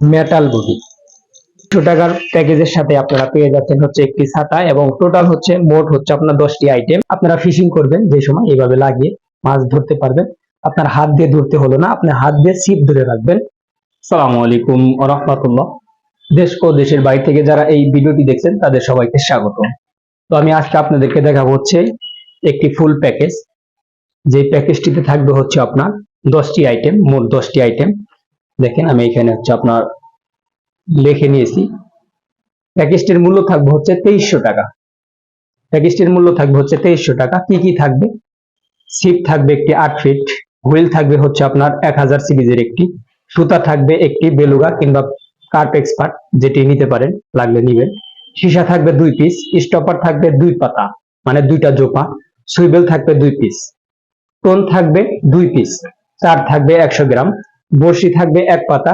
Metal body টাকার প্যাকেজের সাথে আপনারা পেয়ে যাচ্ছেন হচ্ছে একটি ছাতা এবং টোটাল হচ্ছে মোট হচ্ছে আপনার দশটি আইটেম আপনারা ফিশিং করবেন যে সময়, এইভাবে লাগিয়ে মাছ ধরতে পারবেন। আপনার হাত দিয়ে ধরতে হলো না, আপনি হাত দিয়ে ছিপ ধরে রাখবেন। সালামু আলাইকুম রহমতুল্লাহ দেশ ও দেশের বাইরে থেকে যারা এই ভিডিওটি দেখছেন, তাদের সবাইকে স্বাগত। তো আমি আজকে আপনাদেরকে দেখাবো হচ্ছে একটি ফুল প্যাকেজ যে প্যাকেজটিতে থাকবে হচ্ছে আপনার দশটি আইটেম মোট দশটি আইটেম দেখেন, আমি এখানে হচ্ছে আপনার লিখে নিয়েছি। প্যাকেজটির মূল্য থাকবে হচ্ছে তেইশশো টাকা। প্যাকেজটির মূল্য থাকবে হচ্ছে তেইশশো টাকা। কি কি থাকবে? সিপ থাকবে একটি আট ফিট হুইল থাকবে হচ্ছে আপনার এক হাজার সিরিজের একটি, সুতা থাকবে একটি বেলুগা কিংবা কার্প এক্সপার্ট যেটি নিতে পারেন, লাগলে নিবেন। সীসা থাকবে দুই পিস স্টপার থাকবে দুই পাতা মানে দুইটা জোপা সুইবেল থাকবে দুই পিস টোন থাকবে দুই পিস চার থাকবে একশো গ্রাম। বড়শি থাকবে এক পাতা,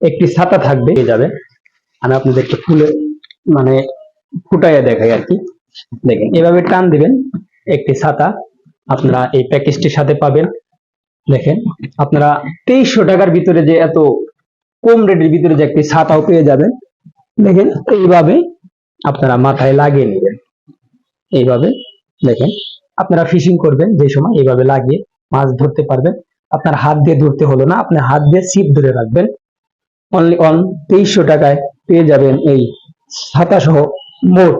একটি ছাতা থাকবে। যাবে। আমি আপনাদেরকে ফুলে মানে ফুটাইয়া দেখাই আর কি। দেখেন, এভাবে টান দিবেন, একটি ছাতা। আপনারা এই প্যাকেজটির সাথে পাবেন। দেখেন, আপনারা তেইশশো টাকার ভিতরে যে এত কম রেটের ভিতরে যে একটি ছাতাও পেয়ে যাবেন। দেখেন, এইভাবে আপনারা মাথায় লাগিয়ে নেবেন। এইভাবে, দেখেন, আপনারা ফিশিং করবেন যে সময়, এইভাবে লাগিয়ে মাছ ধরতে পারবেন। আপনার হাত দিয়ে ধরতে হলো না, আপনি হাত দিয়ে ছিপ ধরে রাখবেন। অনলি অন তেইশশো টাকায় পেয়ে যাবেন এই সহ মোট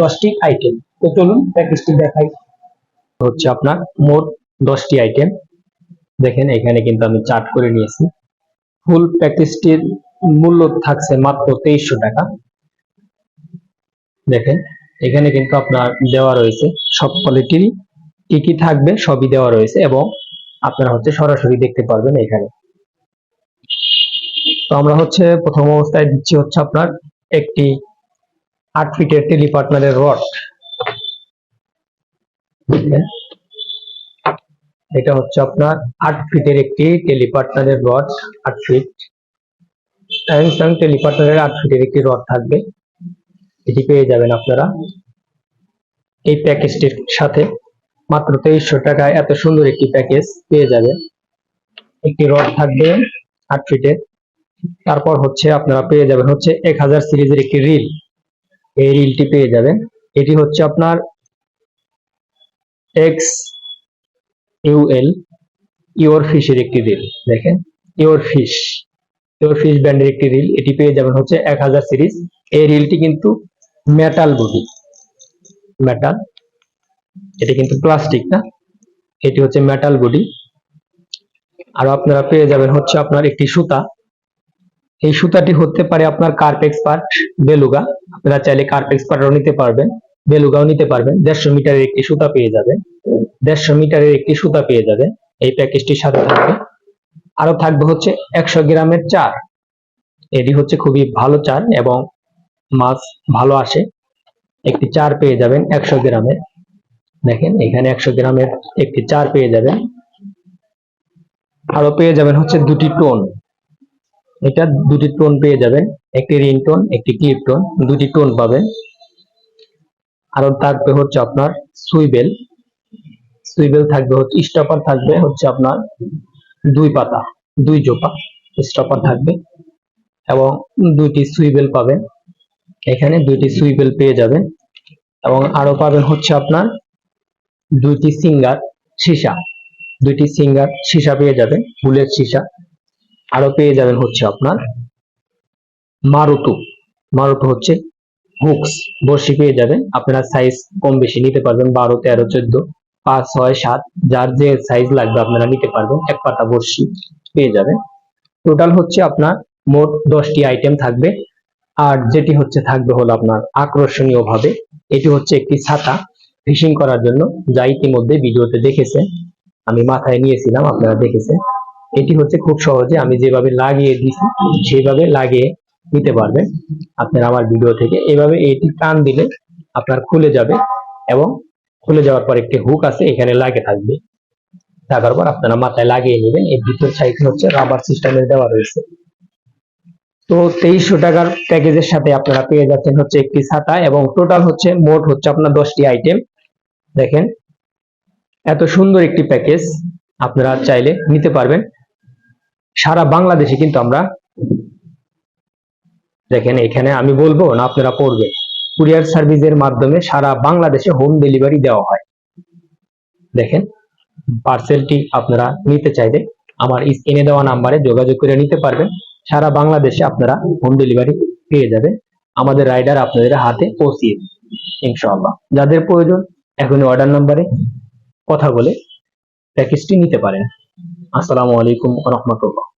দশটি আইটেম তো চলুন প্যাকেজটি দেখাই। হচ্ছে আপনার মোট দশটি আইটেম দেখেন, এখানে কিন্তু আমি চার্ট করে নিয়েছি। ফুল প্যাকেজটির মূল্য থাকছে মাত্র তেইশশো টাকা। দেখেন, এখানে কিন্তু আপনার দেওয়া রয়েছে, সব কোয়ালিটির কি কি থাকবে সবই দেওয়া রয়েছে এবং আপনারা হচ্ছে সরাসরি দেখতে পারবেন এখানে। তো আমরা হচ্ছে প্রথম অবস্থায় দিচ্ছি হচ্ছে আপনার একটি আট ফিটের টেলি পার্টনারের রড এটা হচ্ছে আপনার আট ফিটের একটি টেলি পার্টনারের রড, আট ফিট। স্যামসাং টেলি পার্টনারের আট ফিটের একটি রড থাকবে। এটি পেয়ে যাবেন আপনারা এই প্যাকেজটির সাথে। মাত্র তেইশশো টাকায় এত সুন্দর একটি প্যাকেজ পেয়ে যাবেন একটি রড থাকবে আট ফিটের তারপর হচ্ছে আপনারা পেয়ে যাবেন হচ্ছে এক হাজার সিরিজের একটি রিল এই রিলটি পেয়ে যাবেন। এটি হচ্ছে আপনার এক্স ইউএল ইওর ফিশের একটি রিল দেখেন? ইওর ফিশ ইওর ফিশ ব্র্যান্ডের একটি রিল এটি পেয়ে যাবেন হচ্ছে এক হাজার সিরিজ। এই রিলটি কিন্তু মেটাল বডি মেটাল এটি কিন্তু প্লাস্টিক না, এটি হচ্ছে মেটাল বডি আর আপনারা পেয়ে যাবেন হচ্ছে আপনার একটি সুতা। এই সুতাটি হতে পারে আপনার কার্প এক্সপার্ট বেলুগা। আপনারা চাইলে কার্প এক্সপার্টও নিতে পারবেন, বেলুগাও নিতে পারবেন। দেড়শো মিটারের একটি সুতা পেয়ে যাবেন, দেড়শো মিটারের একটি সুতা পেয়ে যাবেন। এই প্যাকেজটির সাথে থাকবে। আরও থাকবে হচ্ছে একশো গ্রামের চার। এটি হচ্ছে খুবই ভালো চার এবং মাছ ভালো আসে। একটি চার পেয়ে যাবেন একশো গ্রামের। দেখেন, এখানে একশো গ্রামের একটি চার পেয়ে যাবেন। আরও পেয়ে যাবেন হচ্ছে দুটি টোন। এটা দুটি টোন পেয়ে যাবেন, একটি রিং টোন, একটি ক্লিপ টোন, দুটি টোন পাবেন। আরও থাকবে হচ্ছে আপনার সুইবেল সুইবেল থাকবে হচ্ছে, স্টপার থাকবে হচ্ছে আপনার দুই পাতা, দুই জোপা স্টপার থাকবে এবং দুইটি সুইবেল পাবেন। এখানে দুইটি সুইবেল পেয়ে যাবেন এবং আরও পাবেন হচ্ছে আপনার দুইটি সিঙ্গার সীসা। দুইটি সিঙ্গার সীসা পেয়ে যাবেন ফুলের সীসা। আরও পেয়ে যাবেন হচ্ছে আপনার মারুতু। মারুতু হচ্ছে হুকস। বর্ষি পেয়ে যাবেন, আপনারা সাইজ কম বেশি নিতে পারবেন, বারো, তেরো, চোদ্দ, পাঁচ, ছয়, সাত, যার যে সাইজ লাগবে আপনারা নিতে পারবেন, এক পাতা বর্ষি পেয়ে যাবেন। টোটাল হচ্ছে আপনার মোট দশটি আইটেম থাকবে। আর যেটি হচ্ছে থাকবে হলো আপনার আকর্ষণীয় ভাবে এটি হচ্ছে একটি ছাতা। ফিশিং করার জন্য যা ইতিমধ্যে ভিডিওতে দেখেছে। আমি মাথায় নিয়েছিলাম, আপনারা দেখেছেন। এটি হচ্ছে খুব সহজে আমি যেভাবে লাগিয়ে দিছি সেইভাবে লাগিয়ে নিতে পারবেন। আপনারা আমার ভিডিও থেকে এভাবে এটি টান দিলে আপনার খুলে যাবে এবং খুলে যাওয়ার পর একটি হুক আছে, এখানে লাগে থাকবে। থাকার পর আপনারা মাথায় লাগিয়ে নেবেন। এর ভিতর সাইডে হচ্ছে রাবার সিস্টেমের দেওয়া রয়েছে। তো তেইশশো টাকার প্যাকেজের সাথে আপনারা পেয়ে যাচ্ছেন হচ্ছে একটি ছাতা এবং টোটাল হচ্ছে মোট হচ্ছে আপনার দশটি আইটেম দেখেন, এত সুন্দর একটি প্যাকেজ আপনারা চাইলে নিতে পারবেন। সারা বাংলাদেশে কিন্তু আমরা দেখেন, এখানে আমি বলব না আপনারা পড়বেন। কুরিয়ার সার্ভিসের মাধ্যমে সারা বাংলাদেশে হোম ডেলিভারি দেওয়া হয়। দেখেন, পার্সেলটি আপনারা নিতে চাইলে আমার স্ক্রিনে দেওয়া নাম্বারে যোগাযোগ করে নিতে পারবেন। সারা বাংলাদেশে আপনারা হোম ডেলিভারি পেয়ে যাবেন। আমাদের রাইডার আপনাদের হাতে পৌঁছিয়ে ইনশাআল্লাহ। যাদের প্রয়োজন এখনই অর্ডার নাম্বারে কথা বলে প্যাকেজটি নিতে পারেন। আসসালামু আলাইকুম রহমতুল্লাহ।